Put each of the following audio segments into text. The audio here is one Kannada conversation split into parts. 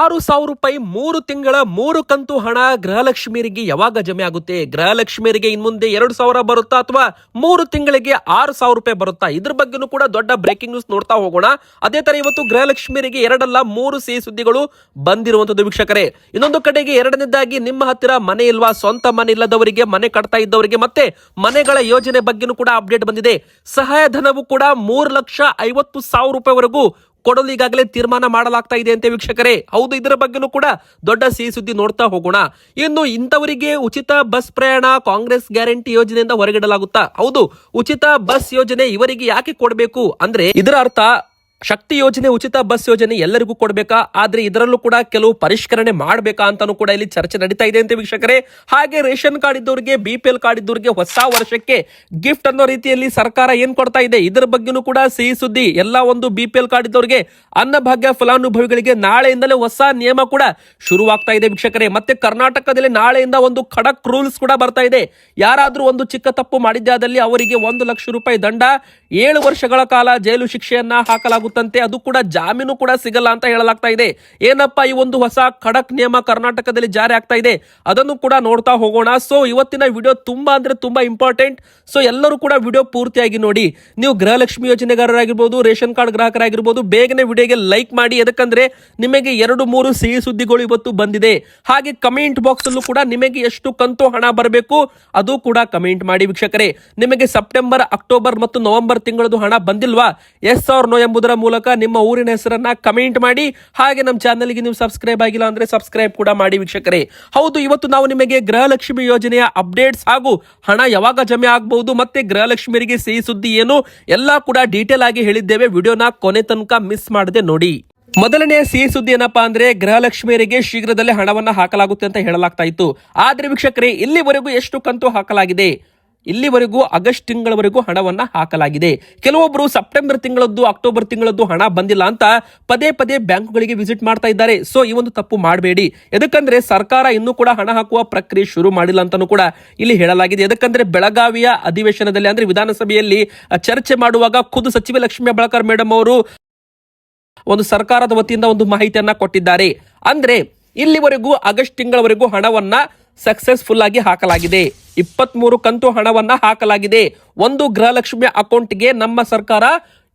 ಆರು ಸಾವಿರ ರೂಪಾಯಿ ಮೂರು ತಿಂಗಳ ಮೂರು ಕಂತು ಹಣ ಗೃಹಲಕ್ಷ್ಮಿಯರಿಗೆ ಯಾವಾಗ ಜಮೆ ಆಗುತ್ತೆ? ಗೃಹಲಕ್ಷ್ಮಿಯರಿಗೆ ಇನ್ ಮುಂದೆ ಎರಡು ಸಾವಿರ ಬರುತ್ತಾ ಅಥವಾ ಮೂರು ತಿಂಗಳಿಗೆ ಆರು ಸಾವಿರ ರೂಪಾಯಿ ಬರುತ್ತಾ? ಇದ್ರ ಬಗ್ಗೆನೂ ಕೂಡ ದೊಡ್ಡ ಬ್ರೇಕಿಂಗ್ ನ್ಯೂಸ್ ನೋಡ್ತಾ ಹೋಗೋಣ. ಅದೇ ತರ ಇವತ್ತು ಗೃಹಲಕ್ಷ್ಮಿಯರಿಗೆ ಎರಡಲ್ಲ ಮೂರು ಸಿಹಿ ಸುದ್ದಿಗಳು ಬಂದಿರುವಂತದ್ದು ವೀಕ್ಷಕರೇ. ಇನ್ನೊಂದು ಕಡೆಗೆ ಎರಡನೇದಾಗಿ ನಿಮ್ಮ ಹತ್ತಿರ ಮನೆ ಇಲ್ವಾ? ಸ್ವಂತ ಮನೆ ಇಲ್ಲದವರಿಗೆ, ಮನೆ ಕಟ್ತಾ ಇದ್ದವರಿಗೆ ಮತ್ತೆ ಮನೆಗಳ ಯೋಜನೆ ಬಗ್ಗೆನೂ ಕೂಡ ಅಪ್ಡೇಟ್ ಬಂದಿದೆ. ಸಹಾಯಧನವು ಕೂಡ ಮೂರು ಲಕ್ಷ ಐವತ್ತು ಸಾವಿರ ರೂಪಾಯಿವರೆಗೂ ಕೊಡಲು ಈಗಾಗಲೇ ತೀರ್ಮಾನ ಮಾಡಲಾಗ್ತಾ ಇದೆ ಅಂತ ವೀಕ್ಷಕರೇ. ಹೌದು, ಇದರ ಬಗ್ಗೆನೂ ಕೂಡ ದೊಡ್ಡ ಸಿಹಿ ಸುದ್ದಿ ನೋಡ್ತಾ ಹೋಗೋಣ. ಇನ್ನು ಇಂಥವರಿಗೆ ಉಚಿತ ಬಸ್ ಪ್ರಯಾಣ ಕಾಂಗ್ರೆಸ್ ಗ್ಯಾರಂಟಿ ಯೋಜನೆಯಿಂದ ಹೊರಗಿಡಲಾಗುತ್ತಾ? ಹೌದು, ಉಚಿತ ಬಸ್ ಯೋಜನೆ ಇವರಿಗೆ ಯಾಕೆ ಕೊಡಬೇಕು? ಅಂದ್ರೆ ಇದರ ಅರ್ಥ ಶಕ್ತಿ ಯೋಜನೆ, ಉಚಿತ ಬಸ್ ಯೋಜನೆ ಎಲ್ಲರಿಗೂ ಕೊಡಬೇಕಾ? ಆದ್ರೆ ಇದರಲ್ಲೂ ಕೂಡ ಕೆಲವು ಪರಿಷ್ಕರಣೆ ಮಾಡಬೇಕಾ ಅಂತಾನು ಕೂಡ ಇಲ್ಲಿ ಚರ್ಚೆ ನಡೀತಾ ಇದೆ ಅಂತ ವೀಕ್ಷಕರೇ. ಹಾಗೆ ರೇಷನ್ ಕಾರ್ಡ್ ಇದ್ದವರಿಗೆ ಬಿ ಪಿ ಎಲ್ ಕಾರ್ಡ್ ಇದ್ದವರಿಗೆ ಹೊಸ ವರ್ಷಕ್ಕೆ ಗಿಫ್ಟ್ ಅನ್ನೋ ರೀತಿಯಲ್ಲಿ ಸರ್ಕಾರ ಏನ್ ಕೊಡ್ತಾ ಇದೆ? ಇದರ ಬಗ್ಗೆನೂ ಕೂಡ ಸಿಹಿ ಸುದ್ದಿ. ಎಲ್ಲ ಒಂದು ಬಿ ಪಿ ಎಲ್ ಕಾರ್ಡ್ ಇದ್ದವರಿಗೆ ಅನ್ನಭಾಗ್ಯ ಫಲಾನುಭವಿಗಳಿಗೆ ನಾಳೆಯಿಂದಲೇ ಹೊಸ ನಿಯಮ ಕೂಡ ಶುರುವಾಗ್ತಾ ಇದೆ ವೀಕ್ಷಕರೇ. ಮತ್ತೆ ಕರ್ನಾಟಕದಲ್ಲಿ ನಾಳೆಯಿಂದ ಒಂದು ಖಡಕ್ ರೂಲ್ಸ್ ಕೂಡ ಬರ್ತಾ ಇದೆ. ಯಾರಾದ್ರೂ ಒಂದು ಚಿಕ್ಕ ತಪ್ಪು ಮಾಡಿದ್ದಾದಲ್ಲಿ ಅವರಿಗೆ ಒಂದು ಲಕ್ಷ ರೂಪಾಯಿ ದಂಡ. ಏಳು ವರ್ಷಗಳ ಕಾಲ ಜೈಲು ಶಿಕ್ಷೆಯನ್ನ ಹಾಕಲಾಗುತ್ತಂತೆ ಅದು ಕೂಡ ಜಾಮೀನು ಕೂಡ ಸಿಗಲ್ಲ ಅಂತ ಹೇಳಲಾಗ್ತಾ ಇದೆ. ಏನಪ್ಪ ಈ ಒಂದು ಹೊಸ ಖಡಕ್ ನಿಯಮ ಕರ್ನಾಟಕದಲ್ಲಿ ಜಾರಿ ಆಗ್ತಾ ಇದೆ? ಅದನ್ನು ಕೂಡ ನೋಡ್ತಾ ಹೋಗೋಣ. ಸೊ ಇವತ್ತಿನ ವಿಡಿಯೋ ತುಂಬಾ ಅಂದ್ರೆ ತುಂಬಾ ಇಂಪಾರ್ಟೆಂಟ್ ಸೊ ಎಲ್ಲರೂ ಕೂಡ ವಿಡಿಯೋ ಪೂರ್ತಿಯಾಗಿ ನೋಡಿ. ನೀವು ಗೃಹಲಕ್ಷ್ಮಿ ಯೋಜನೆಗಾರರಾಗಿರ್ಬೋದು, ರೇಷನ್ ಕಾರ್ಡ್ ಗ್ರಾಹಕರಾಗಿರ್ಬೋದು, ಬೇಗನೆ ವಿಡಿಯೋಗೆ ಲೈಕ್ ಮಾಡಿ. ಯಾಕಂದ್ರೆ ನಿಮಗೆ ಎರಡು ಮೂರು ಸಿಹಿ ಸುದ್ದಿಗಳು ಇವತ್ತು ಬಂದಿದೆ. ಹಾಗೆ ಕಮೆಂಟ್ ಬಾಕ್ಸ್ ಅಲ್ಲೂ ಕೂಡ ನಿಮಗೆ ಎಷ್ಟು ಕಂತು ಹಣ ಬರಬೇಕು ಅದು ಕೂಡ ಕಮೆಂಟ್ ಮಾಡಿ ವೀಕ್ಷಕರೇ. ನಿಮಗೆ ಸೆಪ್ಟೆಂಬರ್ ಅಕ್ಟೋಬರ್ ಮತ್ತು ನವೆಂಬರ್ ತಿಂಗಳದು ಹಣ ಬಂದಿಲ್ವಾ? ಎಸ್ ಆರ್ ನೋ ಎಂಬುದರ ಮೂಲಕ ನಿಮ್ಮ ಊರಿನ ಹೆಸರನ್ನ ಕಮೆಂಟ್ ಮಾಡಿ. ಹಾಗೆ ನಮ್ಮ ಚಾನಲ್ಗೆ ನೀವು ಸಬ್ಸ್ಕ್ರೈಬ್ ಆಗಿಲ್ಲ ಅಂದ್ರೆ ಸಬ್ಸ್ಕ್ರೈಬ್ ಕೂಡ ಮಾಡಿ ವೀಕ್ಷಕರೇ. ಹೌದು, ಇವತ್ತು ನಾವು ನಿಮಗೆ ಗೃಹಲಕ್ಷ್ಮಿ ಯೋಜನೆಯ ಅಪ್ಡೇಟ್ಸ್ ಹಾಗೂ ಹಣ ಯಾವಾಗ ಜಮೆ ಆಗಬಹುದು ಮತ್ತೆ ಗೃಹಲಕ್ಷ್ಮಿಯರಿಗೆ ಸಿಹಿ ಸುದ್ದಿ ಏನು, ಎಲ್ಲ ಕೂಡ ಡೀಟೇಲ್ ಆಗಿ ಹೇಳಿದ್ದೇವೆ. ವಿಡಿಯೋನ ಕೊನೆ ತನಕ ಮಿಸ್ ಮಾಡದೆ ನೋಡಿ. ಮೊದಲನೇ ಸಿಹಿ ಸುದ್ದಿ ಏನಪ್ಪಾ ಅಂದ್ರೆ ಗೃಹಲಕ್ಷ್ಮಿಯರಿಗೆ ಶೀಘ್ರದಲ್ಲೇ ಹಣವನ್ನ ಹಾಕಲಾಗುತ್ತೆ ಅಂತ ಹೇಳಲಾಗ್ತಾ ಇತ್ತು. ಆದ್ರೆ ವೀಕ್ಷಕರೇ, ಇಲ್ಲಿವರೆಗೂ ಎಷ್ಟು ಕಂತು ಹಾಕಲಾಗಿದೆ? ಇಲ್ಲಿವರೆಗೂ ಆಗಸ್ಟ್ ತಿಂಗಳವರೆಗೂ ಹಣವನ್ನ ಹಾಕಲಾಗಿದೆ. ಕೆಲವೊಬ್ಬರು ಸೆಪ್ಟೆಂಬರ್ ತಿಂಗಳದ್ದು, ಅಕ್ಟೋಬರ್ ತಿಂಗಳದ್ದು ಹಣ ಬಂದಿಲ್ಲ ಅಂತ ಪದೇ ಪದೇ ಬ್ಯಾಂಕ್ಗಳಿಗೆ ವಿಸಿಟ್ ಮಾಡ್ತಾ ಇದ್ದಾರೆ. ಸೊ, ಈ ಒಂದು ತಪ್ಪು ಮಾಡಬೇಡಿ. ಎದಕ್ಕಂದ್ರೆ ಸರ್ಕಾರ ಇನ್ನೂ ಕೂಡ ಹಣ ಹಾಕುವ ಪ್ರಕ್ರಿಯೆ ಶುರು ಮಾಡಿಲ್ಲ ಅಂತಾನೂ ಕೂಡ ಇಲ್ಲಿ ಹೇಳಲಾಗಿದೆ. ಎದಕ್ಕಂದ್ರೆ ಬೆಳಗಾವಿಯ ಅಧಿವೇಶನದಲ್ಲಿ ಅಂದ್ರೆ ವಿಧಾನಸಭೆಯಲ್ಲಿ ಚರ್ಚೆ ಮಾಡುವಾಗ ಖುದ್ದು ಸಚಿವ ಲಕ್ಷ್ಮೀ ಬಳಕರ್ ಮೇಡಮ್ ಅವರು ಒಂದು ಸರ್ಕಾರದ ವತಿಯಿಂದ ಒಂದು ಮಾಹಿತಿಯನ್ನ ಕೊಟ್ಟಿದ್ದಾರೆ. ಅಂದ್ರೆ ಇಲ್ಲಿವರೆಗೂ ಆಗಸ್ಟ್ ತಿಂಗಳವರೆಗೂ ಹಣವನ್ನ ಸಕ್ಸಸ್ಫುಲ್ ಆಗಿ ಹಾಕಲಾಗಿದೆ. ಇಪ್ಪತ್ಮೂರು ಕಂತು ಹಣವನ್ನ ಹಾಕಲಾಗಿದೆ. ಒಂದು ಗೃಹಲಕ್ಷ್ಮಿ ಅಕೌಂಟ್ಗೆ ನಮ್ಮ ಸರ್ಕಾರ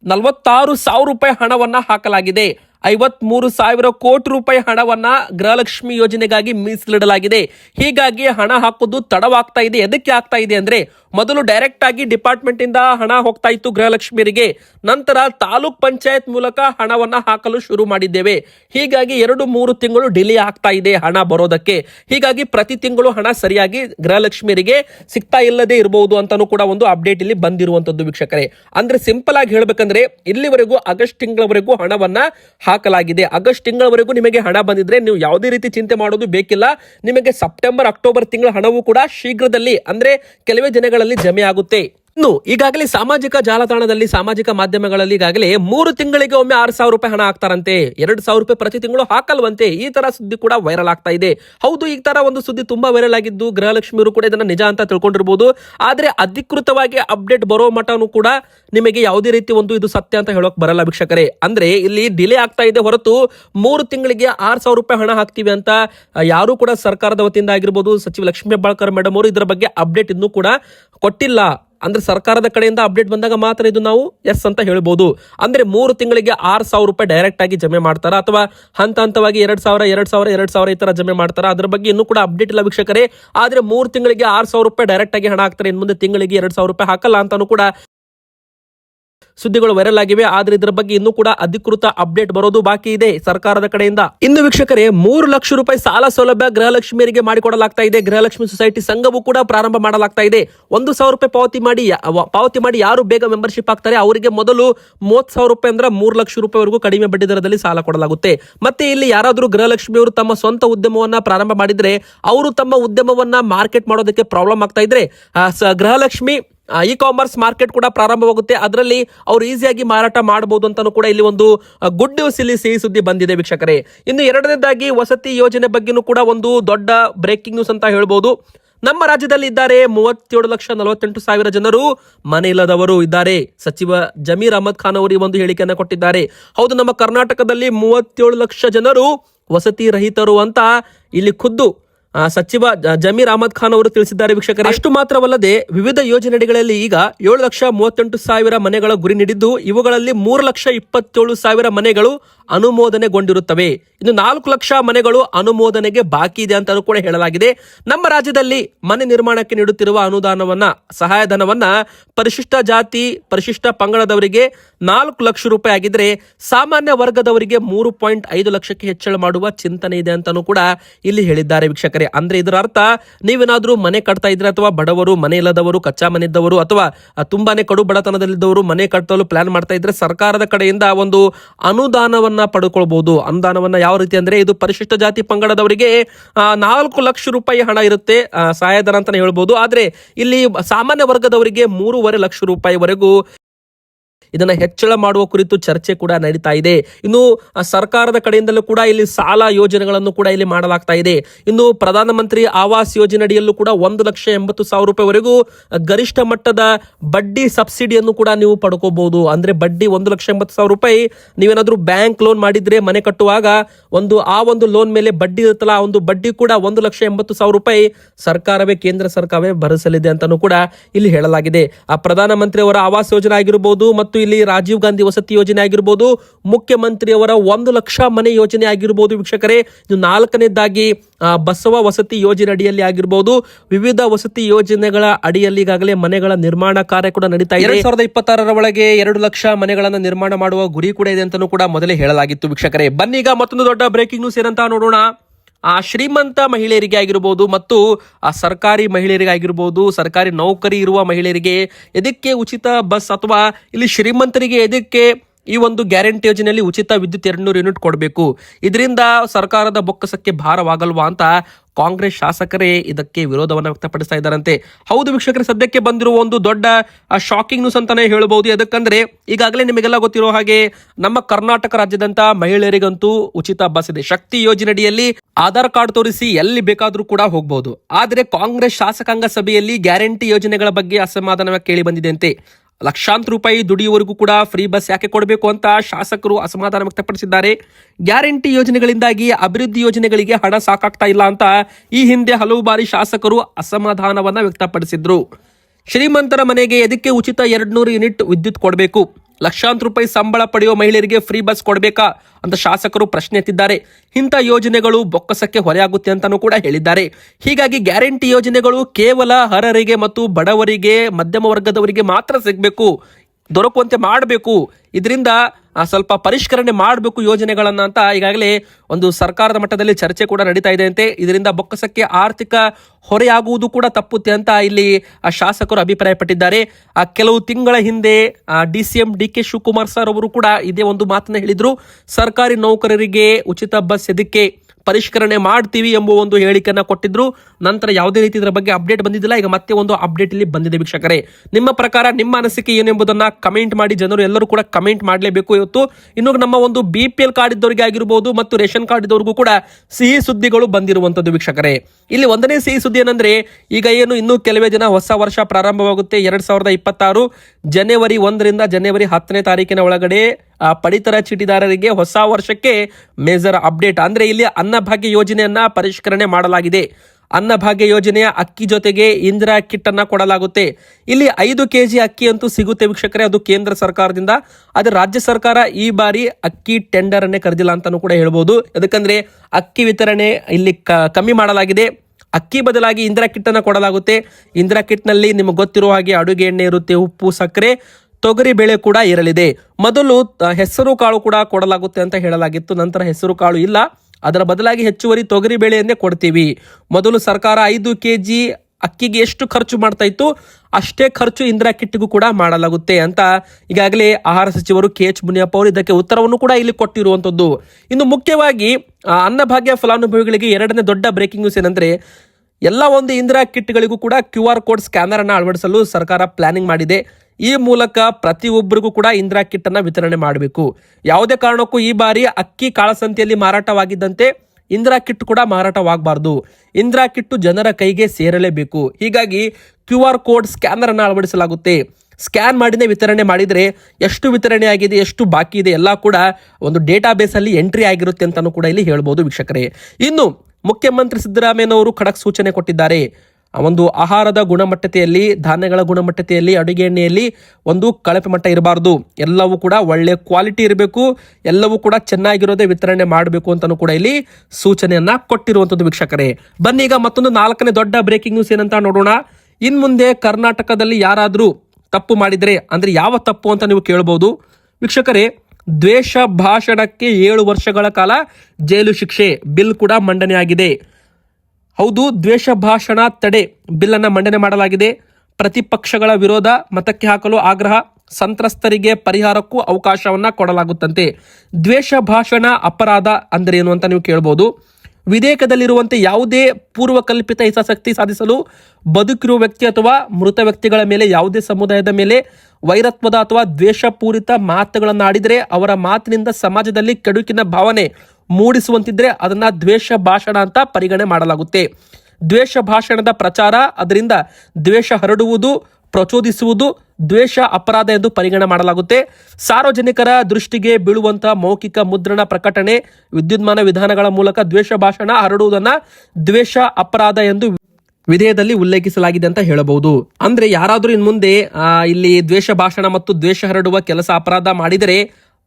ನಲವತ್ತಾರು ಸಾವಿರ ರೂಪಾಯಿ ಹಣವನ್ನ ಹಾಕಲಾಗಿದೆ. ಐವತ್ಮೂರು ಸಾವಿರ ಕೋಟಿ ರೂಪಾಯಿ ಹಣವನ್ನ ಗೃಹಲಕ್ಷ್ಮಿ ಯೋಜನೆಗಾಗಿ ಮೀಸಲಿಡಲಾಗಿದೆ. ಹೀಗಾಗಿ ಹಣ ಹಾಕೋದು ತಡವಾಗ್ತಾ ಇದೆ. ಎದಕ್ಕೆ ಆಗ್ತಾ ಇದೆ ಅಂದ್ರೆ ಮೊದಲು ಡೈರೆಕ್ಟ್ ಆಗಿ ಡಿಪಾರ್ಟ್ಮೆಂಟ್ ಇಂದ ಹಣ ಹೋಗ್ತಾ ಇತ್ತು ಗೃಹಲಕ್ಷ್ಮಿಯರಿಗೆ. ನಂತರ ತಾಲೂಕ್ ಪಂಚಾಯತ್ ಮೂಲಕ ಹಣವನ್ನ ಹಾಕಲು ಶುರು ಮಾಡಿದ್ದೇವೆ. ಹೀಗಾಗಿ ಎರಡು ಮೂರು ತಿಂಗಳು ಡಿಲೇ ಆಗ್ತಾ ಇದೆ ಹಣ ಬರೋದಕ್ಕೆ. ಹೀಗಾಗಿ ಪ್ರತಿ ತಿಂಗಳು ಹಣ ಸರಿಯಾಗಿ ಗೃಹಲಕ್ಷ್ಮಿಯರಿಗೆ ಸಿಗ್ತಾ ಇಲ್ಲದೆ ಇರಬಹುದು ಅಂತಾನೂ ಕೂಡ ಒಂದು ಅಪ್ಡೇಟ್ ಇಲ್ಲಿ ಬಂದಿರುವಂತದ್ದು ವೀಕ್ಷಕರೇ. ಅಂದ್ರೆ ಸಿಂಪಲ್ ಆಗಿ ಹೇಳ್ಬೇಕಂದ್ರೆ ಇಲ್ಲಿವರೆಗೂ ಆಗಸ್ಟ್ ತಿಂಗಳವರೆಗೂ ಹಣವನ್ನ ಹಾಕಲಾಗಿದೆ. ಆಗಸ್ಟ್ ತಿಂಗಳವರೆಗೂ ನಿಮಗೆ ಹಣ ಬಂದಿದ್ರೆ ನೀವು ಯಾವುದೇ ರೀತಿ ಚಿಂತೆ ಮಾಡೋದು ಬೇಕಿಲ್ಲ. ನಿಮಗೆ ಸೆಪ್ಟೆಂಬರ್, ಅಕ್ಟೋಬರ್ ತಿಂಗಳ ಹಣವು ಕೂಡ ಶೀಘ್ರದಲ್ಲಿ ಅಂದ್ರೆ ಕೆಲವೇ ದಿನಗಳಲ್ಲಿ ಜಮೆ ಆಗುತ್ತೆ ಇನ್ನು ಈಗಾಗಲೇ ಸಾಮಾಜಿಕ ಜಾಲತಾಣದಲ್ಲಿ, ಸಾಮಾಜಿಕ ಮಾಧ್ಯಮಗಳಲ್ಲಿ ಈಗಾಗಲೇ ಮೂರು ತಿಂಗಳಿಗೆ ಒಮ್ಮೆ ಆರು ಸಾವಿರ ರೂಪಾಯಿ ಹಣ ಹಾಕ್ತಾರಂತೆ. ಎರಡು ಸಾವಿರ ರೂಪಾಯಿ ಪ್ರತಿ ತಿಂಗಳು ಹಾಕಲ್ವಂತೆ. ಈ ತರ ಸುದ್ದಿ ಕೂಡ ವೈರಲ್ ಆಗ್ತಾ ಇದೆ. ಹೌದು, ಈ ತರ ಒಂದು ಸುದ್ದಿ ತುಂಬಾ ವೈರಲ್ ಆಗಿದ್ದು ಗೃಹಲಕ್ಷ್ಮಿಯವರು ಕೂಡ ಇದನ್ನ ನಿಜ ಅಂತ ತಿಳ್ಕೊಂಡಿರ್ಬೋದು. ಆದ್ರೆ ಅಧಿಕೃತವಾಗಿ ಅಪ್ಡೇಟ್ ಬರೋ ಮಟನು ಕೂಡ ನಿಮಗೆ ಯಾವುದೇ ರೀತಿ ಒಂದು ಇದು ಸತ್ಯ ಅಂತ ಹೇಳೋಕ್ ಬರಲ್ಲ ವೀಕ್ಷಕರೇ. ಅಂದ್ರೆ ಇಲ್ಲಿ ಡಿಲೇ ಆಗ್ತಾ ಇದೆ ಹೊರತು ಮೂರು ತಿಂಗಳಿಗೆ ಆರು ಸಾವಿರ ರೂಪಾಯಿ ಹಣ ಹಾಕ್ತೀವಿ ಅಂತ ಯಾರು ಕೂಡ ಸರ್ಕಾರದ ವತಿಯಿಂದ ಆಗಿರ್ಬೋದು ಸಚಿವ ಲಕ್ಷ್ಮೀ ಹೆಬ್ಬಾಳ್ಕರ್ ಮೇಡಮ್ ಅವರು ಇದರ ಬಗ್ಗೆ ಅಪ್ಡೇಟ್ ಇನ್ನೂ ಕೂಡ ಕೊಟ್ಟಿಲ್ಲ. ಅಂದ್ರೆ ಸರ್ಕಾರದ ಕಡೆಯಿಂದ ಅಪ್ಡೇಟ್ ಬಂದಾಗ ಮಾತ್ರ ಇದು ನಾವು ಎಸ್ ಅಂತ ಹೇಳ್ಬೋದು. ಅಂದ್ರೆ ಮೂರು ತಿಂಗಳಿಗೆ ಆರು ಸಾವಿರ ರೂಪಾಯಿ ಡೈರೆಕ್ಟ್ ಆಗಿ ಜಮೆ ಮಾಡ್ತಾರ? ಅಥವಾ ಹಂತ ಹಂತವಾಗಿ ಎರಡ್ ಸಾವಿರ ಎರಡ್ ಸಾವಿರ ಎರಡ್ ಸಾವಿರ ಈ ತರ ಜಮೆ ಮಾಡ್ತಾರ? ಅದ್ರ ಬಗ್ಗೆ ಇನ್ನೂ ಕೂಡ ಅಪ್ಡೇಟ್ ಇಲ್ಲ ವೀಕ್ಷಕರೇ. ಆದ್ರೆ ಮೂರು ತಿಂಗಳಿಗೆ ಆರು ಸಾವಿರ ರೂಪಾಯಿ ಡೈರೆಕ್ಟ್ ಆಗಿ ಹಣ ಹಾಕ್ತಾರೆ. ಇನ್ನು ಮುಂದೆ ತಿಂಗಳಿಗೆ ಎರಡ್ ಸಾವಿರ ರೂಪಾಯಿ ಹಾಕಲ್ಲ ಅಂತಾನು ಕೂಡ ಸುದ್ದಿಗಳು ವೈರಲ್ ಆಗಿವೆ, ಆದ್ರೆ ಇದರ ಬಗ್ಗೆ ಇನ್ನೂ ಕೂಡ ಅಧಿಕೃತ ಅಪ್ಡೇಟ್ ಬರೋದು ಬಾಕಿ ಇದೆ ಸರ್ಕಾರದ ಕಡೆಯಿಂದ. ಇನ್ನು ವೀಕ್ಷಕರೇ, ಮೂರು ಲಕ್ಷ ರೂಪಾಯಿ ಸಾಲ ಸೌಲಭ್ಯ ಗೃಹಲಕ್ಷ್ಮಿಯರಿಗೆ ಮಾಡಿಕೊಡಲಾಗ್ತಾ ಇದೆ. ಗೃಹಲಕ್ಷ್ಮಿ ಸೊಸೈಟಿ ಸಂಘವು ಕೂಡ ಪ್ರಾರಂಭ ಮಾಡಲಾಗ್ತಾ ಇದೆ. ಒಂದು ಸಾವಿರ ರೂಪಾಯಿ ಪಾವತಿ ಮಾಡಿ ಪಾವತಿ ಮಾಡಿ ಯಾರು ಬೇಗ ಮೆಂಬರ್ಶಿಪ್ ಆಗ್ತಾರೆ, ಅವರಿಗೆ ಮೊದಲು ಮೂವತ್ ಸಾವಿರ ರೂಪಾಯಿ ಅಂದ್ರೆ ಮೂರು ಲಕ್ಷ ರೂಪಾಯಿವರೆಗೂ ಕಡಿಮೆ ಬಡ್ಡಿ ದರದಲ್ಲಿ ಸಾಲ ಕೊಡಲಾಗುತ್ತೆ. ಮತ್ತೆ ಇಲ್ಲಿ ಯಾರಾದರೂ ಗೃಹಲಕ್ಷ್ಮಿಯವರು ತಮ್ಮ ಸ್ವಂತ ಉದ್ಯಮವನ್ನ ಪ್ರಾರಂಭ ಮಾಡಿದ್ರೆ, ಅವರು ತಮ್ಮ ಉದ್ಯಮವನ್ನ ಮಾರ್ಕೆಟ್ ಮಾಡೋದಕ್ಕೆ ಪ್ರಾಬ್ಲಮ್ ಆಗ್ತಾ ಇದ್ರೆ ಗೃಹಲಕ್ಷ್ಮಿ ಇ ಕಾಮರ್ಸ್ ಮಾರ್ಕೆಟ್ ಕೂಡ ಪ್ರಾರಂಭವಾಗುತ್ತೆ. ಅದರಲ್ಲಿ ಅವರು ಈಸಿಯಾಗಿ ಮಾರಾಟ ಮಾಡಬಹುದು ಅಂತಾನು ಕೂಡ ಇಲ್ಲಿ ಒಂದು ಗುಡ್ ನ್ಯೂಸ್ ಇಲ್ಲಿ ಸಿಹಿ ಸುದ್ದಿ ಬಂದಿದೆ ವೀಕ್ಷಕರೇ. ಇನ್ನು ಎರಡನೇದಾಗಿ ವಸತಿ ಯೋಜನೆ ಬಗ್ಗೆನೂ ಕೂಡ ಒಂದು ದೊಡ್ಡ ಬ್ರೇಕಿಂಗ್ ನ್ಯೂಸ್ ಅಂತ ಹೇಳ್ಬೋದು. ನಮ್ಮ ರಾಜ್ಯದಲ್ಲಿ ಇದ್ದಾರೆ ಮೂವತ್ತೇಳು ಲಕ್ಷ ನಲವತ್ತೆಂಟು ಸಾವಿರ ಜನರು ಮನೆ ಇಲ್ಲದವರು ಇದ್ದಾರೆ. ಸಚಿವ ಜಮೀರ್ ಅಹಮದ್ ಖಾನ್ ಅವರು ಒಂದು ಹೇಳಿಕೆಯನ್ನು ಕೊಟ್ಟಿದ್ದಾರೆ. ಹೌದು, ನಮ್ಮ ಕರ್ನಾಟಕದಲ್ಲಿ ಮೂವತ್ತೇಳು ಲಕ್ಷ ಜನರು ವಸತಿ ರಹಿತರು ಅಂತ ಇಲ್ಲಿ ಖುದ್ದು ಸಚಿವ ಜಮೀರ್ ಅಹಮದ್ ಖಾನ್ ಅವರು ತಿಳಿಸಿದ್ದಾರೆ ವೀಕ್ಷಕರೇ. ಅಷ್ಟು ಮಾತ್ರವಲ್ಲದೆ ವಿವಿಧ ಯೋಜನೆಗಳಲ್ಲಿ ಈಗ ಏಳು ಲಕ್ಷ ಮೂವತ್ತೆಂಟು ಸಾವಿರ ಮನೆಗಳ ಗುರಿ ನೀಡಿದ್ದು, ಇವುಗಳಲ್ಲಿ ಮೂರು ಲಕ್ಷ ಇಪ್ಪತ್ತೇಳು ಸಾವಿರ ಮನೆಗಳು ಅನುಮೋದನೆಗೊಂಡಿರುತ್ತವೆ. ಇನ್ನು ನಾಲ್ಕು ಲಕ್ಷ ಮನೆಗಳು ಅನುಮೋದನೆಗೆ ಬಾಕಿ ಇದೆ ಅಂತ ಕೂಡ ಹೇಳಲಾಗಿದೆ. ನಮ್ಮ ರಾಜ್ಯದಲ್ಲಿ ಮನೆ ನಿರ್ಮಾಣಕ್ಕೆ ನೀಡುತ್ತಿರುವ ಅನುದಾನವನ್ನ, ಸಹಾಯಧನವನ್ನ ಪರಿಶಿಷ್ಟ ಜಾತಿ, ಪರಿಶಿಷ್ಟ ಪಂಗಡದವರಿಗೆ ನಾಲ್ಕು ಲಕ್ಷ ರೂಪಾಯಿ ಆಗಿದ್ರೆ ಸಾಮಾನ್ಯ ವರ್ಗದವರಿಗೆ ಮೂರು ಪಾಯಿಂಟ್ ಐದು ಲಕ್ಷಕ್ಕೆ ಹೆಚ್ಚಳ ಮಾಡುವ ಚಿಂತನೆ ಇದೆ ಅಂತಾನೂ ಕೂಡ ಇಲ್ಲಿ ಹೇಳಿದ್ದಾರೆ ವೀಕ್ಷಕರೇ. ಅಂದ್ರೆ ಇದರ ಅರ್ಥ, ನೀವೇನಾದ್ರೂ ಮನೆ ಕಟ್ತಾ ಇದ್ರೆ ಅಥವಾ ಬಡವರು, ಮನೆ ಇಲ್ಲದವರು ಕಚ್ಚಾ ಮನೆ ಇದ್ದವರು ಅಥವಾ ತುಂಬಾನೇ ಕಡು ಬಡತನದಲ್ಲಿದ್ದವರು ಮನೆ ಕಟ್ಟಲು ಪ್ಲಾನ್ ಮಾಡ್ತಾ ಇದ್ರೆ ಸರ್ಕಾರದ ಕಡೆಯಿಂದ ಒಂದು ಅನುದಾನವನ್ನ ಪಡ್ಕೊಳ್ಬಹುದು ಅನುದಾನವನ್ನ ಯಾವ ರೀತಿ ಅಂದ್ರೆ ಇದು ಪರಿಶಿಷ್ಟ ಜಾತಿ ಪಂಗಡದವರಿಗೆ ನಾಲ್ಕು ಲಕ್ಷ ರೂಪಾಯಿ ಹಣ ಇರುತ್ತೆ ಸಹಾಯಧನ ಅಂತಾನೆ ಹೇಳ್ಬೋದು. ಆದ್ರೆ ಇಲ್ಲಿ ಸಾಮಾನ್ಯ ವರ್ಗದವರಿಗೆ ಮೂರುವರೆ ಲಕ್ಷ ರೂಪಾಯಿವರೆಗೂ ಇದನ್ನ ಹೆಚ್ಚಳ ಮಾಡುವ ಕುರಿತು ಚರ್ಚೆ ಕೂಡ ನಡೀತಾ ಇದೆ. ಇನ್ನು ಸರ್ಕಾರದ ಕಡೆಯಿಂದಲೂ ಕೂಡ ಇಲ್ಲಿ ಸಾಲ ಯೋಜನೆಗಳನ್ನು ಕೂಡ ಇಲ್ಲಿ ಮಾಡಲಾಗ್ತಾ ಇದೆ. ಇನ್ನು, ಪ್ರಧಾನಮಂತ್ರಿ ಆವಾಸ್ ಯೋಜನೆ ಅಡಿಯಲ್ಲೂ ಕೂಡ ಒಂದು ಲಕ್ಷ ಎಂಬತ್ತು ಸಾವಿರ ರೂಪಾಯಿವರೆಗೂ ಗರಿಷ್ಠ ಮಟ್ಟದ ಬಡ್ಡಿ ಸಬ್ಸಿಡಿಯನ್ನು ಕೂಡ ನೀವು ಪಡ್ಕೋಬಹುದು. ಅಂದ್ರೆ ಬಡ್ಡಿ ಒಂದು ಲಕ್ಷ ಎಂಬತ್ತು ಸಾವಿರ ರೂಪಾಯಿ, ನೀವೇನಾದ್ರೂ ಬ್ಯಾಂಕ್ ಲೋನ್ ಮಾಡಿದ್ರೆ ಮನೆ ಕಟ್ಟುವಾಗ ಒಂದು, ಆ ಒಂದು ಲೋನ್ ಮೇಲೆ ಬಡ್ಡಿ ಇರುತ್ತಲ್ಲ, ಆ ಒಂದು ಬಡ್ಡಿ ಕೂಡ ಒಂದು ಲಕ್ಷ ಎಂಬತ್ತು ಸಾವಿರ ರೂಪಾಯಿ ಸರ್ಕಾರವೇ, ಕೇಂದ್ರ ಸರ್ಕಾರವೇ ಭರಿಸಲಿದೆ ಅಂತಾನೂ ಕೂಡ ಇಲ್ಲಿ ಹೇಳಲಾಗಿದೆ. ಆ ಪ್ರಧಾನಮಂತ್ರಿ ಅವರ ಆವಾಸ್ ಯೋಜನೆ ಆಗಿರಬಹುದು ಮತ್ತು ಇಲ್ಲಿ ರಾಜೀವ್ ಗಾಂಧಿ ವಸತಿ ಯೋಜನೆ ಆಗಿರ್ಬೋದು, ಮುಖ್ಯಮಂತ್ರಿಯವರ ಒಂದು ಲಕ್ಷ ಮನೆ ಯೋಜನೆ ಆಗಿರ್ಬೋದು ವೀಕ್ಷಕರೇ. ಇದು ನಾಲ್ಕನೇದಾಗಿ ಬಸವ ವಸತಿ ಯೋಜನೆ ಅಡಿಯಲ್ಲಿ ಆಗಿರ್ಬೋದು. ವಿವಿಧ ವಸತಿ ಯೋಜನೆಗಳ ಅಡಿಯಲ್ಲಿ ಈಗಾಗಲೇ ಮನೆಗಳ ನಿರ್ಮಾಣ ಕಾರ್ಯ ಕೂಡ ನಡೀತಾ ಇದೆ. ಎರಡ್ ಸಾವಿರದ ಇಪ್ಪತ್ತಾರರ ಒಳಗೆ ಎರಡು ಲಕ್ಷ ಮನೆಗಳನ್ನ ನಿರ್ಮಾಣ ಮಾಡುವ ಗುರಿ ಕೂಡ ಇದೆ ಅಂತಾನೂ ಕೂಡ ಮೊದಲೇ ಹೇಳಲಾಗಿತ್ತು ವೀಕ್ಷಕರೇ. ಈಗ ಮತ್ತೊಂದು ದೊಡ್ಡ ಬ್ರೇಕಿಂಗ್ ನ್ಯೂಸ್ ಏನಂತ ನೋಡೋಣ. ಆ ಶ್ರೀಮಂತ ಮಹಿಳೆಯರಿಗೆ ಆಗಿರ್ಬೋದು ಮತ್ತು ಆ ಸರ್ಕಾರಿ ಮಹಿಳೆಯರಿಗೆ ಆಗಿರ್ಬೋದು ಸರ್ಕಾರಿ ನೌಕರಿ ಇರುವ ಮಹಿಳೆಯರಿಗೆ ಎದಕ್ಕೆ ಉಚಿತ ಬಸ್ ಅಥವಾ ಇಲ್ಲಿ ಶ್ರೀಮಂತರಿಗೆ ಎದಕ್ಕೆ ಈ ಒಂದು ಗ್ಯಾರಂಟಿ ಯೋಜನೆಯಲ್ಲಿ ಉಚಿತ ವಿದ್ಯುತ್ ಎರಡ್ನೂರು ಯೂನಿಟ್ ಕೊಡಬೇಕು? ಇದರಿಂದ ಸರ್ಕಾರದ ಬೊಕ್ಕಸಕ್ಕೆ ಭಾರವಾಗಲ್ವಾ ಅಂತ ಕಾಂಗ್ರೆಸ್ ಶಾಸಕರೇ ಇದಕ್ಕೆ ವಿರೋಧವನ್ನು ವ್ಯಕ್ತಪಡಿಸ್ತಾ ಇದ್ದಾರಂತೆ. ಹೌದು ವೀಕ್ಷಕರ, ಸದ್ಯಕ್ಕೆ ಬಂದಿರುವ ಒಂದು ದೊಡ್ಡ ಶಾಕಿಂಗ್ ನ್ಯೂಸ್ ಅಂತಾನೆ ಹೇಳ್ಬೋದು. ಯಾಕಂದ್ರೆ ಈಗಾಗಲೇ ನಿಮಗೆಲ್ಲ ಗೊತ್ತಿರೋ ಹಾಗೆ ನಮ್ಮ ಕರ್ನಾಟಕ ರಾಜ್ಯದಂತ ಮಹಿಳೆಯರಿಗಂತೂ ಉಚಿತ ಬಸ್ ಇದೆ. ಶಕ್ತಿ ಯೋಜನೆಯಡಿಯಲ್ಲಿ ಆಧಾರ್ ಕಾರ್ಡ್ ತೋರಿಸಿ ಎಲ್ಲಿ ಬೇಕಾದರೂ ಕೂಡ ಹೋಗಬಹುದು ಆದರೆ ಕಾಂಗ್ರೆಸ್ ಶಾಸಕಾಂಗ ಸಭೆಯಲ್ಲಿ ಗ್ಯಾರಂಟಿ ಯೋಜನೆಗಳ ಬಗ್ಗೆ ಅಸಮಾಧಾನ ಕೇಳಿ ಬಂದಿದೆ ಅಂತೆ ಲಕ್ಷಾಂತರ ರೂಪಾಯಿ ದುಡಿಯುವವರೆಗೂ ಕೂಡ ಫ್ರೀ ಬಸ್ ಯಾಕೆ ಕೊಡಬೇಕು ಅಂತ ಶಾಸಕರು ಅಸಮಾಧಾನ ವ್ಯಕ್ತಪಡಿಸಿದ್ದಾರೆ. ಗ್ಯಾರಂಟಿ ಯೋಜನೆಗಳಿಂದಾಗಿ ಅಭಿವೃದ್ಧಿ ಯೋಜನೆಗಳಿಗೆ ಹಣ ಸಾಕಾಗ್ತಾ ಇಲ್ಲ ಅಂತ ಈ ಹಿಂದೆ ಹಲವು ಬಾರಿ ಶಾಸಕರು ಅಸಮಾಧಾನವನ್ನ ವ್ಯಕ್ತಪಡಿಸಿದ್ರು. ಶ್ರೀಮಂತರ ಮನೆಗೆ ಎದಕ್ಕೆ ಉಚಿತ ಎರಡ್ನೂರು ಯೂನಿಟ್ ವಿದ್ಯುತ್ ಕೊಡಬೇಕು? ಲಕ್ಷಾಂತರ ರೂಪಾಯಿ ಸಂಬಳ ಪಡೆಯುವ ಮಹಿಳೆಯರಿಗೆ ಫ್ರೀ ಬಸ್ ಕೊಡಬೇಕಾ ಅಂತ ಶಾಸಕರು ಪ್ರಶ್ನೆ ಎತ್ತಿದ್ದಾರೆ. ಇಂಥ ಯೋಜನೆಗಳು ಬೊಕ್ಕಸಕ್ಕೆ ಹೊರೆಯಾಗುತ್ತೆ ಅಂತಾನೂ ಕೂಡ ಹೇಳಿದ್ದಾರೆ. ಹೀಗಾಗಿ ಗ್ಯಾರಂಟಿ ಯೋಜನೆಗಳು ಕೇವಲ ಅರ್ಹರಿಗೆ ಮತ್ತು ಬಡವರಿಗೆ, ಮಧ್ಯಮ ವರ್ಗದವರಿಗೆ ಮಾತ್ರ ಸಿಗಬೇಕು, ದೊರಕುವಂತೆ ಮಾಡಬೇಕು. ಇದರಿಂದ ಸ್ವಲ್ಪ ಪರಿಷ್ಕರಣೆ ಮಾಡಬೇಕು ಯೋಜನೆಗಳನ್ನ ಅಂತ ಈಗಾಗಲೇ ಒಂದು ಸರ್ಕಾರದ ಮಟ್ಟದಲ್ಲಿ ಚರ್ಚೆ ಕೂಡ ನಡೀತಾ ಇದೆ ಅಂತೆ. ಇದರಿಂದ ಬೊಕ್ಕಸಕ್ಕೆ ಆರ್ಥಿಕ ಹೊರೆಯಾಗುವುದು ಕೂಡ ತಪ್ಪುತ್ತೆ ಅಂತ ಇಲ್ಲಿ, ಆ, ಶಾಸಕರು ಅಭಿಪ್ರಾಯಪಟ್ಟಿದ್ದಾರೆ. ಆ, ಕೆಲವು ತಿಂಗಳ ಹಿಂದೆ D C M D K Shivakumar sir ಅವರು ಕೂಡ ಇದೇ ಒಂದು ಮಾತನ್ನ ಹೇಳಿದರು. ಸರ್ಕಾರಿ ನೌಕರರಿಗೆ ಉಚಿತ ಬಸ್ ಎದಕ್ಕೆ ಪರಿಷ್ಕರಣೆ ಮಾಡ್ತೀವಿ ಎಂಬ ಒಂದು ಹೇಳಿಕೆಯನ್ನು ಕೊಟ್ಟಿದ್ರು. ನಂತರ ಯಾವುದೇ ರೀತಿ ಇದರ ಬಗ್ಗೆ ಅಪ್ಡೇಟ್ ಬಂದಿದ್ದಿಲ್ಲ. ಈಗ ಮತ್ತೆ ಒಂದು ಅಪ್ಡೇಟ್ ಇಲ್ಲಿ ಬಂದಿದೆ ವೀಕ್ಷಕರೇ. ನಿಮ್ಮ ಪ್ರಕಾರ ನಿಮ್ಮ ಅನಿಸಿಕೆ ಏನು ಎಂಬುದನ್ನ ಕಮೆಂಟ್ ಮಾಡಿ. ಜನರು ಎಲ್ಲರೂ ಕೂಡ ಕಮೆಂಟ್ ಮಾಡಲೇಬೇಕು ಇವತ್ತು. ಇನ್ನು ನಮ್ಮ ಒಂದು ಬಿ ಪಿ ಎಲ್ ಕಾರ್ಡ್ ಇದ್ದವರಿಗೆ ಆಗಿರ್ಬೋದು ಮತ್ತು ರೇಷನ್ ಕಾರ್ಡ್ ಇದ್ದವರಿಗೂ ಕೂಡ ಸಿಹಿ ಸುದ್ದಿಗಳು ಬಂದಿರುವಂತದ್ದು ವೀಕ್ಷಕರೇ. ಇಲ್ಲಿ ಒಂದನೇ ಸಿಹಿ ಸುದ್ದಿ ಏನಂದ್ರೆ, ಈಗ ಏನು ಇನ್ನೂ ಕೆಲವೇ ದಿನ ಹೊಸ ವರ್ಷ ಪ್ರಾರಂಭವಾಗುತ್ತೆ. ಎರಡ್ ಸಾವಿರದ ಇಪ್ಪತ್ತಾರು. ಜನವರಿ ಒಂದರಿಂದ ಜನವರಿ ಹತ್ತನೇ ತಾರೀಕಿನ ಒಳಗಡೆ ಪಡಿತರ ಚೀಟಿದಾರರಿಗೆ ಹೊಸ ವರ್ಷಕ್ಕೆ ಮೇಜರ್ ಅಪ್ಡೇಟ್. ಅಂದ್ರೆ ಇಲ್ಲಿ ಅನ್ನಭಾಗ್ಯ ಯೋಜನೆಯನ್ನ ಪರಿಷ್ಕರಣೆ ಮಾಡಲಾಗಿದೆ. ಅನ್ನಭಾಗ್ಯ ಯೋಜನೆಯ ಅಕ್ಕಿ ಜೊತೆಗೆ ಇಂದಿರಾ ಕಿಟ್ ಅನ್ನ ಕೊಡಲಾಗುತ್ತೆ. ಇಲ್ಲಿ ಐದು ಕೆಜಿ ಅಕ್ಕಿ ಅಂತೂ ಸಿಗುತ್ತೆ ವೀಕ್ಷಕರೇ, ಅದು ಕೇಂದ್ರ ಸರ್ಕಾರದಿಂದ. ಆದರೆ ರಾಜ್ಯ ಸರ್ಕಾರ ಈ ಬಾರಿ ಅಕ್ಕಿ ಟೆಂಡರ್ ಅನ್ನೇ ಕರೆದಿಲ್ಲ ಅಂತಾನೂ ಕೂಡ ಹೇಳ್ಬೋದು. ಯಾಕಂದ್ರೆ ಅಕ್ಕಿ ವಿತರಣೆ ಇಲ್ಲಿ ಕ- ಕಮ್ಮಿ ಮಾಡಲಾಗಿದೆ. ಅಕ್ಕಿ ಬದಲಾಗಿ ಇಂದಿರಾ ಕಿಟ್ ಅನ್ನ ಕೊಡಲಾಗುತ್ತೆ. ಇಂದಿರಾ ಕಿಟ್ನಲ್ಲಿ ನಿಮಗೆ ಗೊತ್ತಿರುವ ಹಾಗೆ ಅಡುಗೆ ಎಣ್ಣೆ ಇರುತ್ತೆ, ಉಪ್ಪು, ಸಕ್ಕರೆ, ತೊಗರಿ ಬೇಳೆ ಕೂಡ ಇರಲಿದೆ. ಮೊದಲು ಹೆಸರು ಕಾಳು ಕೂಡ ಕೊಡಲಾಗುತ್ತೆ ಅಂತ ಹೇಳಲಾಗಿತ್ತು. ನಂತರ ಹೆಸರು ಕಾಳು ಇಲ್ಲ. ಅದರ ಬದಲಾಗಿ ಹೆಚ್ಚುವರಿ ತೊಗರಿ ಬೇಳೆಯನ್ನೇ ಕೊಡ್ತೀವಿ. ಮೊದಲು ಸರ್ಕಾರ ಐದು ಕೆ ಜಿ ಅಕ್ಕಿಗೆ ಎಷ್ಟು ಖರ್ಚು ಮಾಡ್ತಾ ಇತ್ತು ಅಷ್ಟೇ ಖರ್ಚು ಇಂದಿರಾ ಕಿಟ್ಟಿಗೂ ಕೂಡ ಮಾಡಲಾಗುತ್ತೆ ಅಂತ ಈಗಾಗಲೇ ಆಹಾರ ಸಚಿವರು ಕೆ ಎಚ್ ಮುನಿಯಪ್ಪ ಅವರು ಇದಕ್ಕೆ ಉತ್ತರವನ್ನು ಕೂಡ ಇಲ್ಲಿ ಕೊಟ್ಟಿರುವಂತದ್ದು ಇನ್ನು ಮುಖ್ಯವಾಗಿ ಅನ್ನಭಾಗ್ಯ ಫಲಾನುಭವಿಗಳಿಗೆ ಎರಡನೇ ದೊಡ್ಡ ಬ್ರೇಕಿಂಗ್ ನ್ಯೂಸ್ ಏನಂದ್ರೆ, ಎಲ್ಲ ಒಂದು ಇಂದಿರಾ ಕಿಟ್ಗಳಿಗೂ ಕೂಡ ಕ್ಯೂ ಆರ್ ಕೋಡ್ ಸ್ಕ್ಯಾನರ್ ಅನ್ನ ಅಳವಡಿಸಲು ಸರ್ಕಾರ ಪ್ಲಾನಿಂಗ್ ಮಾಡಿದೆ. ಈ ಮೂಲಕ ಪ್ರತಿಯೊಬ್ಬರಿಗೂ ಕೂಡ ಇಂದಿರಾ ಕಿಟ್ ಅನ್ನ ವಿತರಣೆ ಮಾಡಬೇಕು. ಯಾವುದೇ ಕಾರಣಕ್ಕೂ ಈ ಬಾರಿ ಅಕ್ಕಿ ಕಾಳಸಂತೆಯಲ್ಲಿ ಮಾರಾಟವಾಗಿದ್ದಂತೆ ಇಂದಿರಾ ಕಿಟ್ ಕೂಡ ಮಾರಾಟವಾಗಬಾರ್ದು. ಇಂದಿರಾ ಕಿಟ್ಟು ಜನರ ಕೈಗೆ ಸೇರಲೇಬೇಕು. ಹೀಗಾಗಿ ಕ್ಯೂ ಆರ್ ಕೋಡ್ ಸ್ಕ್ಯಾನರ್ ಅನ್ನು ಅಳವಡಿಸಲಾಗುತ್ತೆ. ಸ್ಕ್ಯಾನ್ ಮಾಡಿನೇ ವಿತರಣೆ ಮಾಡಿದರೆ ಎಷ್ಟು ವಿತರಣೆ ಆಗಿದೆ, ಎಷ್ಟು ಬಾಕಿ ಇದೆ, ಎಲ್ಲ ಕೂಡ ಒಂದು ಡೇಟಾ ಬೇಸಲ್ಲಿ ಎಂಟ್ರಿ ಆಗಿರುತ್ತೆ ಅಂತಲೂ ಕೂಡ ಇಲ್ಲಿ ಹೇಳ್ಬೋದು ವೀಕ್ಷಕರೇ. ಇನ್ನು ಮುಖ್ಯಮಂತ್ರಿ ಸಿದ್ದರಾಮಯ್ಯನವರು ಖಡಕ್ ಸೂಚನೆ ಕೊಟ್ಟಿದ್ದಾರೆ. ಒಂದು ಆಹಾರದ ಗುಣಮಟ್ಟತೆಯಲ್ಲಿ, ಧಾನ್ಯಗಳ ಗುಣಮಟ್ಟತೆಯಲ್ಲಿ, ಅಡುಗೆ ಎಣ್ಣೆಯಲ್ಲಿ ಒಂದು ಕಳಪೆ ಮಟ್ಟ ಇರಬಾರ್ದು. ಎಲ್ಲವೂ ಕೂಡ ಒಳ್ಳೆ ಕ್ವಾಲಿಟಿ ಇರಬೇಕು, ಎಲ್ಲವೂ ಕೂಡ ಚೆನ್ನಾಗಿರೋದೇ ವಿತರಣೆ ಮಾಡಬೇಕು ಅಂತಲೂ ಕೂಡ ಇಲ್ಲಿ ಸೂಚನೆಯನ್ನ ಕೊಟ್ಟಿರುವಂಥದ್ದು ವೀಕ್ಷಕರೇ. ಬನ್ನಿ ಈಗ ಮತ್ತೊಂದು ನಾಲ್ಕನೇ ದೊಡ್ಡ ಬ್ರೇಕಿಂಗ್ ನ್ಯೂಸ್ ಏನಂತ ನೋಡೋಣ. ಇನ್ ಮುಂದೆ ಕರ್ನಾಟಕದಲ್ಲಿ ಯಾರಾದರೂ ತಪ್ಪು ಮಾಡಿದರೆ, ಅಂದ್ರೆ ಯಾವ ತಪ್ಪು ಅಂತ ನೀವು ಕೇಳಬಹುದು ವೀಕ್ಷಕರೇ, ದ್ವೇಷ ಭಾಷಣಕ್ಕೆ ಏಳು ವರ್ಷಗಳ ಕಾಲ ಜೈಲು ಶಿಕ್ಷೆ, ಬಿಲ್ ಕೂಡ ಮಂಡನೆ ಆಗಿದೆ. ಹೌದು, ದ್ವೇಷ ಭಾಷಣ ತಡೆ ಬಿಲ್ ಅನ್ನ ಮಂಡನೆ ಮಾಡಲಾಗಿದೆ. ಪ್ರತಿಪಕ್ಷಗಳ ವಿರೋಧ, ಮತಕ್ಕೆ ಹಾಕಲು ಆಗ್ರಹ, ಸಂತ್ರಸ್ತರಿಗೆ ಪರಿಹಾರಕ್ಕೂ ಅವಕಾಶವನ್ನ ಕೊಡಲಾಗುತ್ತಂತೆ. ದ್ವೇಷ ಭಾಷಣ ಅಪರಾಧ ಅಂದ್ರೆ ಏನು ಅಂತ ನೀವು ಕೇಳಬಹುದು ವಿಧೇಯಕದಲ್ಲಿರುವಂತೆ ಯಾವುದೇ ಪೂರ್ವಕಲ್ಪಿತ ಹಿತಾಸಕ್ತಿ ಸಾಧಿಸಲು ಬದುಕಿರುವ ವ್ಯಕ್ತಿ ಅಥವಾ ಮೃತ ವ್ಯಕ್ತಿಗಳ ಮೇಲೆ, ಯಾವುದೇ ಸಮುದಾಯದ ಮೇಲೆ ವೈರತ್ವದ ಅಥವಾ ದ್ವೇಷಪೂರಿತ ಮಾತುಗಳನ್ನು ಆಡಿದರೆ ಅವರ ಮಾತಿನಿಂದ ಸಮಾಜದಲ್ಲಿ ಕೆಡುಕಿನ ಭಾವನೆ ಮೂಡಿಸುವಂತಿದ್ರೆ ಅದನ್ನ ದ್ವೇಷ ಭಾಷಣ ಅಂತ ಪರಿಗಣನೆ ಮಾಡಲಾಗುತ್ತೆ. ದ್ವೇಷ ಭಾಷಣದ ಪ್ರಚಾರ ಅದರಿಂದ ದ್ವೇಷ ಹರಡುವುದು, ಪ್ರಚೋದಿಸುವುದು, ದ್ವೇಷ ಅಪರಾಧ ಎಂದು ಪರಿಗಣನೆ ಮಾಡಲಾಗುತ್ತೆ. ಸಾರ್ವಜನಿಕರ ದೃಷ್ಟಿಗೆ ಬೀಳುವಂತಹ ಮೌಖಿಕ ಮುದ್ರಣ ಪ್ರಕಟಣೆ, ವಿದ್ಯುನ್ಮಾನ ವಿಧಾನಗಳ ಮೂಲಕ ದ್ವೇಷ ಭಾಷಣ ಹರಡುವುದನ್ನ ದ್ವೇಷ ಅಪರಾಧ ಎಂದು ವಿಧೇಯದಲ್ಲಿ ಉಲ್ಲೇಖಿಸಲಾಗಿದೆ ಅಂತ ಹೇಳಬಹುದು. ಅಂದ್ರೆ ಯಾರಾದರೂ ಇನ್ ಮುಂದೆ ಇಲ್ಲಿ ದ್ವೇಷ ಭಾಷಣ ಮತ್ತು ದ್ವೇಷ ಹರಡುವ ಕೆಲಸ ಅಪರಾಧ ಮಾಡಿದರೆ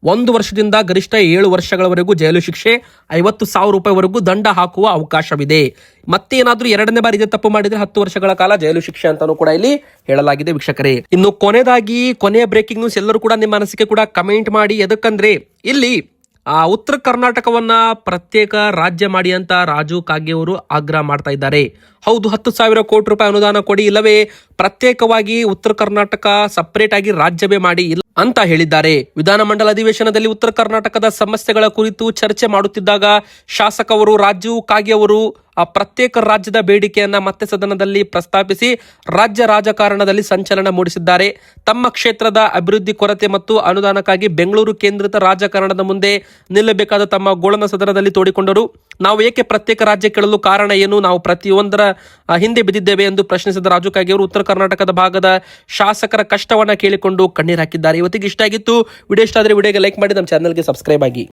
ಒಂದು ವರ್ಷದಿಂದ ಗರಿಷ್ಠ ಏಳು ವರ್ಷಗಳವರೆಗೂ ಜೈಲು ಶಿಕ್ಷೆ, ಐವತ್ತು ಸಾವಿರ ರೂಪಾಯಿವರೆಗೂ ದಂಡ ಹಾಕುವ ಅವಕಾಶವಿದೆ. ಮತ್ತೆ ಏನಾದರೂ ಎರಡನೇ ಬಾರಿ ಇದೇ ತಪ್ಪು ಮಾಡಿದ್ರೆ ಹತ್ತು ವರ್ಷಗಳ ಕಾಲ ಜೈಲು ಶಿಕ್ಷೆ ಅಂತಾನೂ ಕೂಡ ಇಲ್ಲಿ ಹೇಳಲಾಗಿದೆ ವೀಕ್ಷಕರೇ. ಇನ್ನು ಕೊನೆಯದಾಗಿ ಕೊನೆಯ ಬ್ರೇಕಿಂಗ್ ನ್ಯೂಸ್ ಎಲ್ಲರೂ ಕೂಡ ನಿಮ್ಮ ಅನಿಸಿಕೆ ಕೂಡ ಕಮೆಂಟ್ ಮಾಡಿ ಎದಕ್ಕಂದ್ರೆ, ಇಲ್ಲಿ, ಆ, ಉತ್ತರ ಕರ್ನಾಟಕವನ್ನ ಪ್ರತ್ಯೇಕ ರಾಜ್ಯ ಮಾಡಿ ಅಂತ ರಾಜು ಕಾಗೆ ಅವರು ಆಗ್ರಹ ಮಾಡ್ತಾ ಇದ್ದಾರೆ. ಹೌದು, ಹತ್ತು ಸಾವಿರ ಕೋಟಿ ರೂಪಾಯಿ ಅನುದಾನ ಕೊಡಿ, ಇಲ್ಲವೇ ಪ್ರತ್ಯೇಕವಾಗಿ ಉತ್ತರ ಕರ್ನಾಟಕ ಸಪರೇಟ್ ಆಗಿ ರಾಜ್ಯವೇ ಮಾಡಿ ಅಂತ ಹೇಳಿದ್ದಾರೆ. ವಿಧಾನಮಂಡಲ ಅಧಿವೇಶನದಲ್ಲಿ ಉತ್ತರ ಕರ್ನಾಟಕದ ಸಮಸ್ಯೆಗಳ ಕುರಿತು ಚರ್ಚೆ ಮಾಡುತ್ತಿದ್ದಾಗ ಶಾಸಕವರು ರಾಜೀವ್ ಕಾಗೆ ಅವರು ಆ ಪ್ರತ್ಯೇಕ ರಾಜ್ಯದ ಬೇಡಿಕೆಯನ್ನ ಮತ್ತೆ ಸದನದಲ್ಲಿ ಪ್ರಸ್ತಾಪಿಸಿ ರಾಜ್ಯ ರಾಜಕಾರಣದಲ್ಲಿ ಸಂಚಲನ ಮೂಡಿಸಿದ್ದಾರೆ. ತಮ್ಮ ಕ್ಷೇತ್ರದ ಅಭಿವೃದ್ಧಿ ಕೊರತೆ ಮತ್ತು ಅನುದಾನಕ್ಕಾಗಿ ಬೆಂಗಳೂರು ಕೇಂದ್ರಿತ ರಾಜಕಾರಣದ ಮುಂದೆ ನಿಲ್ಲಬೇಕಾದ ತಮ್ಮ ಗೋಳನ ಸದನದಲ್ಲಿ ತೋಡಿಕೊಂಡರು. ನಾವು ಏಕೆ ಪ್ರತ್ಯೇಕ ರಾಜ್ಯ ಕೇಳಲು ಕಾರಣ ಏನು? ನಾವು ಪ್ರತಿಯೊಂದರ ಹಿಂದೆ ಬಿದ್ದಿದ್ದೇವೆ ಎಂದು ಪ್ರಶ್ನಿಸಿದ ರಾಜು ಅವರು ಉತ್ತರ ಕರ್ನಾಟಕದ ಭಾಗದ ಶಾಸಕರ ಕಷ್ಟವನ್ನು ಕೇಳಿಕೊಂಡು ಕಣ್ಣೀರು ಹಾಕಿದ್ದಾರೆ. ಇವತ್ತಿಗೆ ಇಷ್ಟ ಆಗಿತ್ತು. ವಿಡಿಯೋ ಇಷ್ಟ ಆದರೆ ವಿಡಿಯೋಗೆ ಲೈಕ್ ಮಾಡಿ, ನಮ್ಮ ಚಾನಲ್ಗೆ ಸಬ್ಸ್ಕ್ರೈಬ್ ಆಗಿ.